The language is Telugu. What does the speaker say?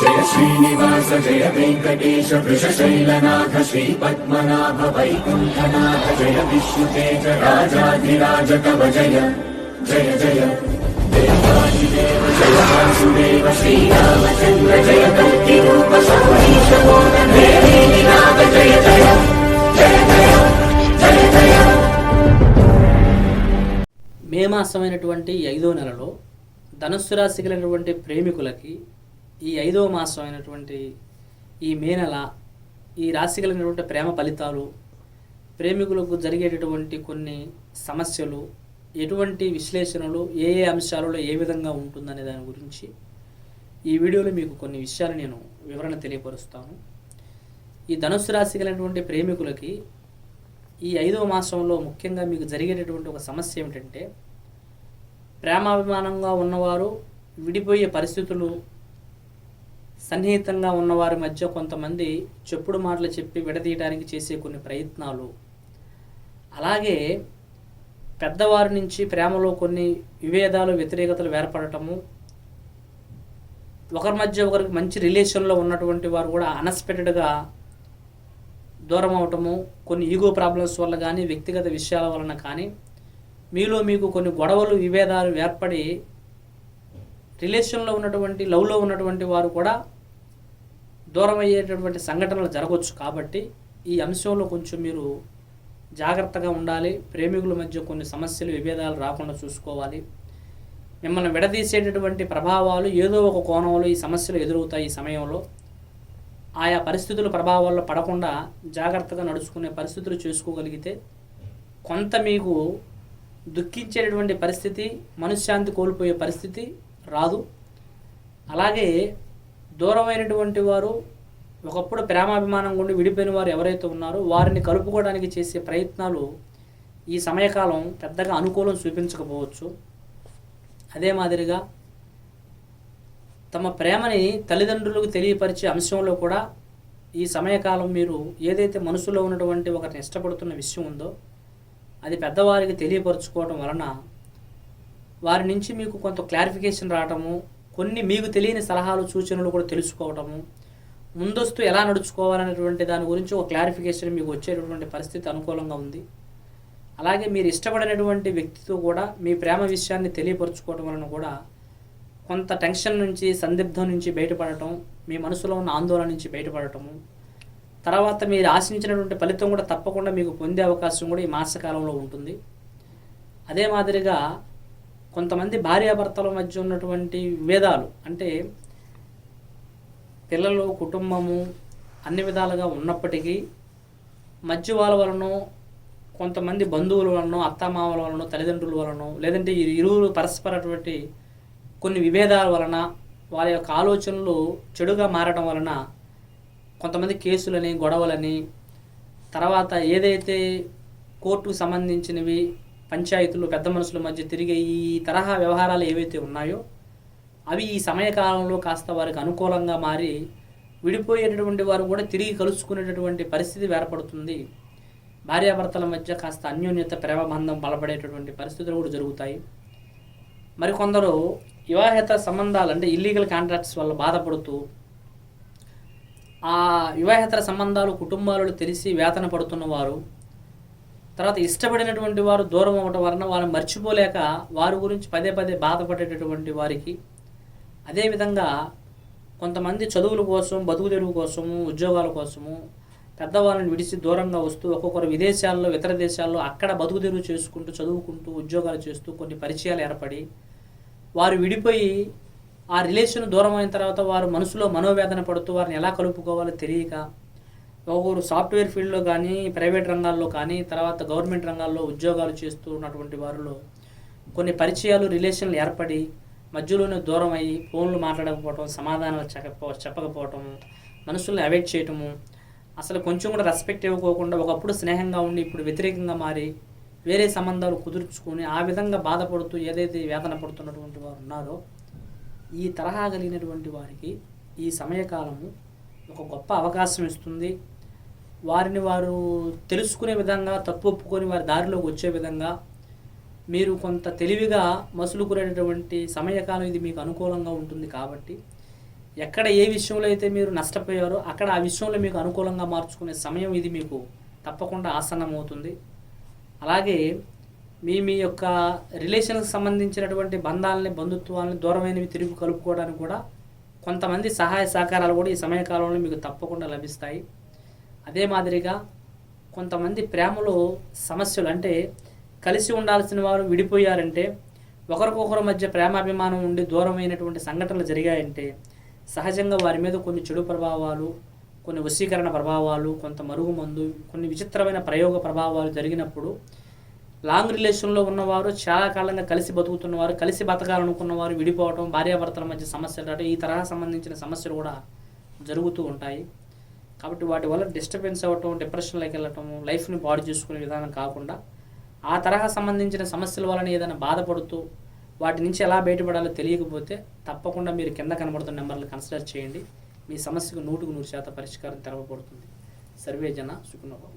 జయ శ్రీనివాస జయ వెంకటేశ వృషశైలనాథ శ్రీ పద్మనాభ వైకుంఠనాథ జయ విష్ణుతేజ రాజాధిరాజ కవ జయ జయ జయ. దేవాదిదేవ జయ వాసుదేవ శ్రీరామచంద్ర జయ కల్కి రూప సౌరీశ నాథ జయ జయ జయ జయ జయ జయ. మే మాసమైనటువంటి ఐదో నెలలో ధనుస్సు రాశి కలిగినటువంటి ప్రేమికులకి ఈ ఐదవ మాసం అయినటువంటి ఈ మే నెల ఈ రాశి కలిగినటువంటి ప్రేమ ఫలితాలు ప్రేమికులకు జరిగేటటువంటి కొన్ని సమస్యలు ఎటువంటి విశ్లేషణలు ఏ ఏ అంశాలలో ఏ విధంగా ఉంటుందనే దాని గురించి ఈ వీడియోలో మీకు కొన్ని విషయాలు నేను వివరణ తెలియపరుస్తాను. ఈ ధనుస్సు రాశి కలిగినటువంటి ప్రేమికులకి ఈ ఐదవ మాసంలో ముఖ్యంగా మీకు జరిగేటటువంటి ఒక సమస్య ఏమిటంటే ప్రేమాభిమానంగా ఉన్నవారు విడిపోయే పరిస్థితులు సన్నిహితంగా ఉన్నవారి మధ్య కొంతమంది చెప్పుడు మాటలు చెప్పి విడదీయడానికి చేసే కొన్ని ప్రయత్నాలు. అలాగే పెద్దవారి నుంచి ప్రేమలో కొన్ని విభేదాలు వ్యతిరేకతలు ఏర్పడటము ఒకరి మధ్య ఒకరికి మంచి రిలేషన్లో ఉన్నటువంటి వారు కూడా అన్ఎక్స్పెక్టెడ్గా దూరం అవటము కొన్ని ఈగో ప్రాబ్లమ్స్ వల్ల కానీ వ్యక్తిగత విషయాల వలన కానీ మీలో మీకు కొన్ని గొడవలు విభేదాలు ఏర్పడి రిలేషన్లో ఉన్నటువంటి లవ్లో ఉన్నటువంటి వారు కూడా దూరం అయ్యేటటువంటి సంఘటనలు జరగవచ్చు. కాబట్టి ఈ అంశంలో కొంచెం మీరు జాగ్రత్తగా ఉండాలి. ప్రేమికుల మధ్య కొన్ని సమస్యలు విభేదాలు రాకుండా చూసుకోవాలి. మిమ్మల్ని విడదీసేటటువంటి ప్రభావాలు ఏదో ఒక కోణంలో ఈ సమస్యలు ఎదురవుతాయి ఈ సమయంలో. ఆయా పరిస్థితుల ప్రభావాల్లో పడకుండా జాగ్రత్తగా నడుచుకునే పరిస్థితులు చేసుకోగలిగితే కొంత మీకు దుఃఖించేటటువంటి పరిస్థితి మనశ్శాంతి కోల్పోయే పరిస్థితి రాదు. అలాగే దూరమైనటువంటి వారు ఒకప్పుడు ప్రేమాభిమానం గుండి విడిపోయిన వారు ఎవరైతే ఉన్నారో వారిని కలుపుకోవడానికి చేసే ప్రయత్నాలు ఈ సమయకాలం పెద్దగా అనుకూలం చూపించకపోవచ్చు. అదే మాదిరిగా తమ ప్రేమని తల్లిదండ్రులకు తెలియపరిచే అంశంలో కూడా ఈ సమయకాలం మీరు ఏదైతే మనసులో ఉన్నటువంటి ఒకరిని ఇష్టపడుతున్న విషయం ఉందో అది పెద్దవారికి తెలియపరచుకోవడం వలన వారి నుంచి మీకు కొంత క్లారిఫికేషన్ రావటము కొన్ని మీకు తెలియని సలహాలు సూచనలు కూడా తెలుసుకోవటము ముందస్తు ఎలా నడుచుకోవాలనేటువంటి దాని గురించి ఒక క్లారిఫికేషన్ మీకు వచ్చేటటువంటి పరిస్థితి అనుకూలంగా ఉంది. అలాగే మీరు ఇష్టపడినటువంటి వ్యక్తితో కూడా మీ ప్రేమ విషయాన్ని తెలియపరచుకోవడం వలన కూడా కొంత టెన్షన్ నుంచి సందిగ్ధం నుంచి బయటపడటం మీ మనసులో ఉన్న ఆందోళన నుంచి బయటపడటము తర్వాత మీరు ఆశించినటువంటి ఫలితం కూడా తప్పకుండా మీకు పొందే అవకాశం కూడా ఈ మాసకాలంలో ఉంటుంది. అదే మాదిరిగా కొంతమంది భార్యాభర్తల మధ్య ఉన్నటువంటి విభేదాలు. అంటే పిల్లలు కుటుంబము అన్ని విధాలుగా ఉన్నప్పటికీ మధ్య వాళ్ళ వలన కొంతమంది బంధువుల వలన అత్తమామల వలన తల్లిదండ్రుల వలన లేదంటే ఇరువురు పరస్పరటువంటి కొన్ని విభేదాల వలన వారి యొక్క ఆలోచనలు చెడుగా మారడం వలన కొంతమంది కేసులని గొడవలని తర్వాత ఏదైతే కోర్టుకు సంబంధించినవి పంచాయతీలు పెద్ద మనుషుల మధ్య తిరిగే ఈ తరహా వ్యవహారాలు ఏవైతే ఉన్నాయో అవి ఈ సమయకాలంలో కాస్త వారికి అనుకూలంగా మారి విడిపోయేటటువంటి వారు కూడా తిరిగి కలుసుకునేటటువంటి పరిస్థితి ఏర్పడుతుంది. భార్యాభర్తల మధ్య కాస్త అన్యోన్యత ప్రేమబంధం బలపడేటటువంటి పరిస్థితులు కూడా జరుగుతాయి. మరికొందరు వివాహేతర సంబంధాలు అంటే ఇల్లీగల్ కాంట్రాక్ట్స్ వల్ల బాధపడుతూ ఆ వివాహేతర సంబంధాలు కుటుంబాలు తెలిసి వేతన పడుతున్న వారు తర్వాత ఇష్టపడినటువంటి వారు దూరం అవ్వటం వలన వాళ్ళని మర్చిపోలేక వారి గురించి పదే పదే బాధపడేటటువంటి వారికి అదేవిధంగా కొంతమంది చదువుల కోసం బతుకు తెరువు కోసము ఉద్యోగాల కోసము పెద్దవాళ్ళని విడిచి దూరంగా వస్తూ ఒక్కొక్కరు విదేశాల్లో ఇతర దేశాల్లో అక్కడ బతుకు తెరువు చేసుకుంటూ చదువుకుంటూ ఉద్యోగాలు చేస్తూ కొన్ని పరిచయాలు ఏర్పడి వారు విడిపోయి ఆ రిలేషన్ దూరం అయిన తర్వాత వారు మనసులో మనోవేదన పడుతూ వారిని ఎలా కలుపుకోవాలో తెలియక ఒకరు సాఫ్ట్వేర్ ఫీల్డ్లో కానీ ప్రైవేట్ రంగాల్లో కానీ తర్వాత గవర్నమెంట్ రంగాల్లో ఉద్యోగాలు చేస్తూ ఉన్నటువంటి వారిలో కొన్ని పరిచయాలు రిలేషన్లు ఏర్పడి మధ్యలోనే దూరం అయ్యి ఫోన్లు మాట్లాడకపోవటం సమాధానాలు చెప్పకపో చెప్పకపోవటం మనుషుల్ని అవాయిడ్ చేయటము అసలు కొంచెం కూడా రెస్పెక్ట్ ఇవ్వకోకుండా ఒకప్పుడు స్నేహంగా ఉండి ఇప్పుడు వ్యతిరేకంగా మారి వేరే సంబంధాలు కుదుర్చుకొని ఆ విధంగా బాధపడుతూ ఏదైతే వేదన పడుతున్నటువంటి వారు ఉన్నారో ఈ తరహా కలిగినటువంటి వారికి ఈ సమయకాలము ఒక గొప్ప అవకాశం ఇస్తుంది. వారిని వారు తెలుసుకునే విధంగా తప్పు ఒప్పుకొని వారి దారిలోకి వచ్చే విధంగా మీరు కొంత తెలివిగా మసులుకునేటటువంటి సమయకాలం ఇది మీకు అనుకూలంగా ఉంటుంది కాబట్టి ఎక్కడ ఏ విషయంలో అయితే మీరు నష్టపోయారో అక్కడ ఆ విషయంలో మీకు అనుకూలంగా మార్చుకునే సమయం ఇది మీకు తప్పకుండా ఆసన్నమవుతుంది. అలాగే మీ మీ యొక్క రిలేషన్కి సంబంధించినటువంటి బంధాలని బంధుత్వాలని దూరమైనవి తిరిగి కలుపుకోవడానికి కూడా కొంతమంది సహాయ సహకారాలు కూడా ఈ సమయకాలంలో మీకు తప్పకుండా లభిస్తాయి. అదే మాదిరిగా కొంతమంది ప్రేమలో సమస్యలు అంటే కలిసి ఉండాల్సిన వారు విడిపోయారంటే ఒకరికొకరి మధ్య ప్రేమాభిమానం ఉండి దూరమైనటువంటి సంఘటనలు జరిగాయంటే సహజంగా వారి మీద కొన్ని చెడు ప్రభావాలు కొన్ని వశీకరణ ప్రభావాలు కొంత మరుగుమందు కొన్ని విచిత్రమైన ప్రయోగ ప్రభావాలు జరిగినప్పుడు లాంగ్ రిలేషన్లో ఉన్నవారు చాలా కాలంగా కలిసి బతుకుతున్నవారు కలిసి బతకాలనుకున్నవారు విడిపోవటం భార్యాభర్తల మధ్య సమస్యలు అంటే ఈ తరహా సంబంధించిన సమస్యలు కూడా జరుగుతూ ఉంటాయి. కాబట్టి వాటి వల్ల డిస్టర్బెన్స్ అవ్వటం డిప్రెషన్లోకి వెళ్ళటం లైఫ్ని పాడు చేసుకునే విధానం కాకుండా ఆ తరహా సంబంధించిన సమస్యల వలన ఏదైనా బాధపడుతూ వాటి నుంచి ఎలా బయటపడాలో తెలియకపోతే తప్పకుండా మీరు కింద కనబడుతున్న నెంబర్లు కన్సిడర్ చేయండి. మీ సమస్యకు నూటుకు నూరు శాతం పరిష్కారం తెరవబడుతుంది. సర్వే జన సుఖనోభవం